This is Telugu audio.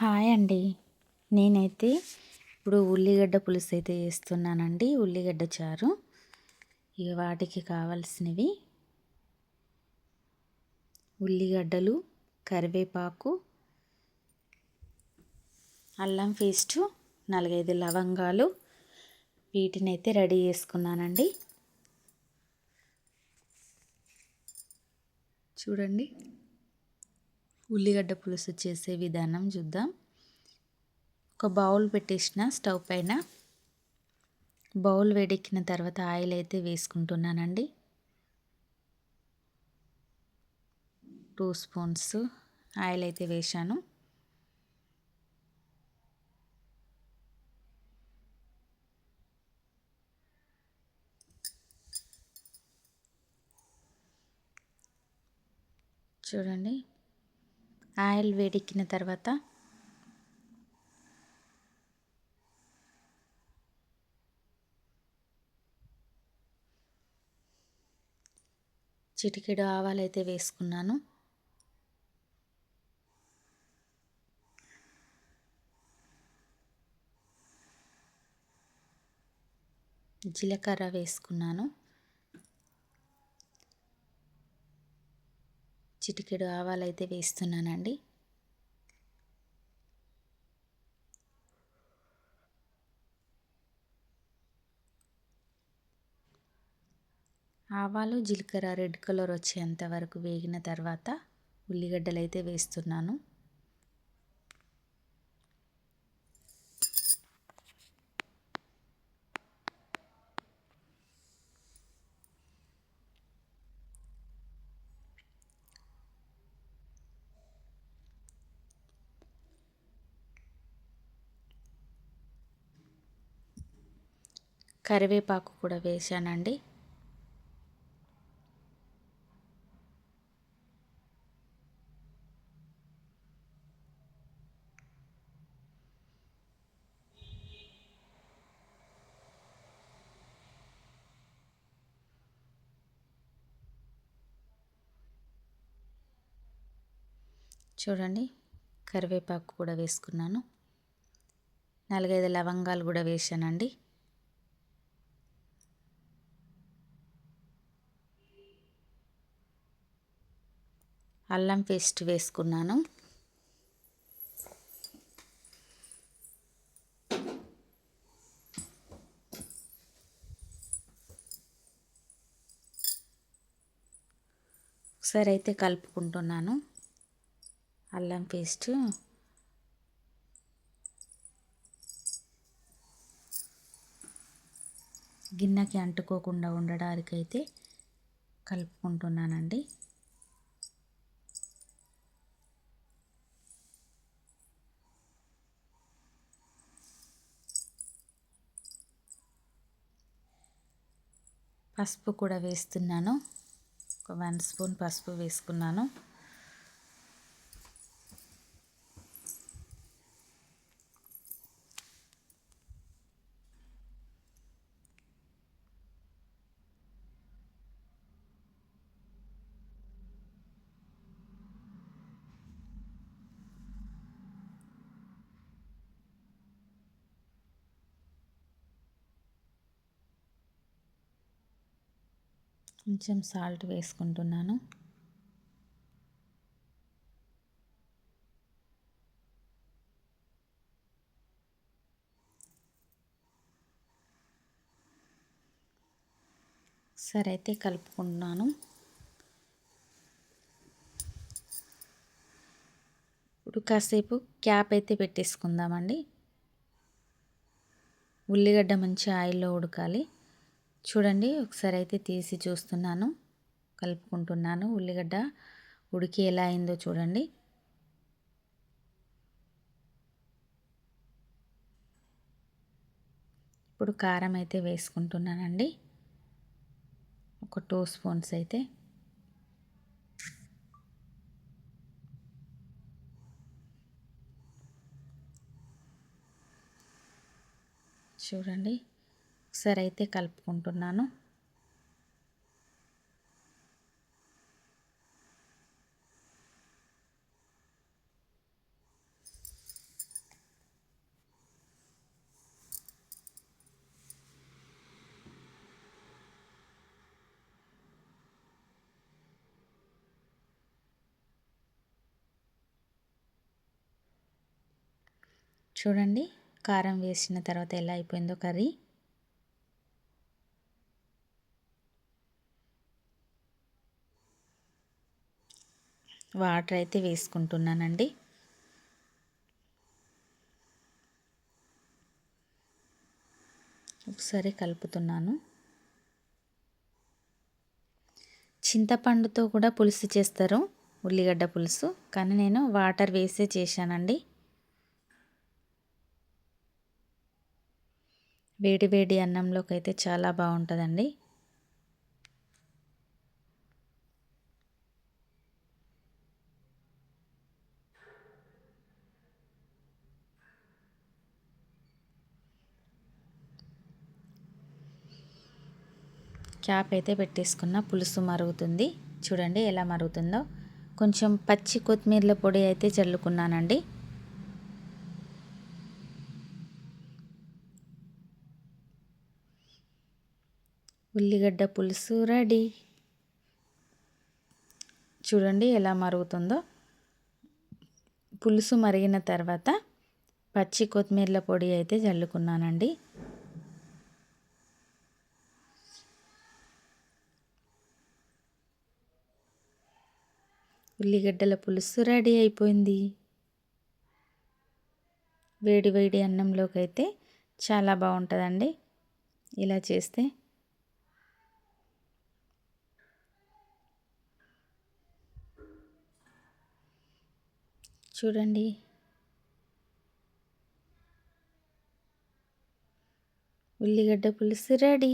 హాయ్ అండి. నేనైతే ఇప్పుడు ఉల్లిగడ్డ పులుసు అయితే చేస్తున్నానండి. ఉల్లిగడ్డ చారు. ఇక వాటికి కావాల్సినవి ఉల్లిగడ్డలు కరివేపాకు అల్లం పేస్టు నాలుగైదు లవంగాలు. వీటిని అయితే రెడీ చేసుకున్నానండి. చూడండి. ఉల్లిగడ్డ పులుసు చేసే విధానం చూద్దాం. ఒక బౌల్ పెట్టేసిన స్టవ్ పైన. బౌల్ వేడెక్కిన తర్వాత ఆయిల్ అయితే వేసుకుంటున్నానండి. టూ స్పూన్స్ ఆయిల్ అయితే వేశాను. చూడండి. ఆయిల్ వేడెక్కిన తర్వాత చిటికెడు ఆవాలు అయితే వేసుకున్నాను. జీలకర్ర వేసుకున్నాను. చిటికెడు ఆవాలు అయితే వేస్తున్నానండి. ఆవాలు జీలకర్ర రెడ్ కలర్ వచ్చేంత వరకు వేగిన తర్వాత ఉల్లిగడ్డలు అయితే వేస్తున్నాను. కరివేపాకు కూడా వేసానండి చూడండి కరివేపాకు కూడా వేసుకున్నాను. నాలుగైదు లవంగాలు కూడా వేసానండి అల్లం పేస్ట్ వేసుకున్నాను. ఒకసారి అయితే కలుపుకుంటున్నాను అల్లం పేస్ట్. గిన్నెకి అంటుకోకుండా ఉండడానికైతే కలుపుకుంటున్నానండి. పసుపు కూడా వేస్తున్నాను. ఒక వన్ స్పూన్ పసుపు వేసుకున్నాను. కొంచెం సాల్ట్ వేసుకుంటున్నాను. సరే అయితే కలుపుకుంటున్నాను. ఇప్పుడు కాసేపు క్యాప్ అయితే పెట్టేసుకుందామండి. ఉల్లిగడ్డ మంచి ఆయిల్లో ఉడకాలి. చూడండి ఒకసారి అయితే తీసి చూస్తున్నాను. కలుపుకుంటున్నాను. ఉల్లిగడ్డ ఉడికి ఎలా అయిందో చూడండి. ఇప్పుడు కారం అయితే వేసుకుంటున్నానండి. ఒక టూ స్పూన్స్ అయితే. చూడండి. మిక్సర్ అయితే కలుపుకుంటున్నాను. చూడండి కారం వేసిన తర్వాత ఎలా అయిపోయిందో కర్రీ. వాటర్ అయితే వేసుకుంటున్నానండి. ఒకసారి కలుపుతున్నాను. చింతపండుతో కూడా పులుసు చేస్తారు ఉల్లిగడ్డ పులుసు. కానీ నేను వాటర్ వేసే చేశానండి. వేడి వేడి అన్నంలోకి అయితే చాలా బాగుంటుందండి. క్యాప్ అయితే పెట్టేసుకున్న పులుసు మరుగుతుంది. చూడండి ఎలా మరుగుతుందో. కొంచెం పచ్చి కొత్తిమీరల పొడి అయితే చల్లుకున్నానండి. ఉల్లిగడ్డ పులుసు రెడీ. చూడండి ఎలా మరుగుతుందో. పులుసు మరిగిన తర్వాత పచ్చి కొత్తిమీరల పొడి అయితే చల్లుకున్నానండి. ఉల్లిగడ్డల పులుసు రెడీ అయిపోయింది. వేడి వేడి అన్నంలోకి అయితే చాలా బాగుంటుందండి. ఇలా చేస్తే చూడండి. ఉల్లిగడ్డ పులుసు రెడీ.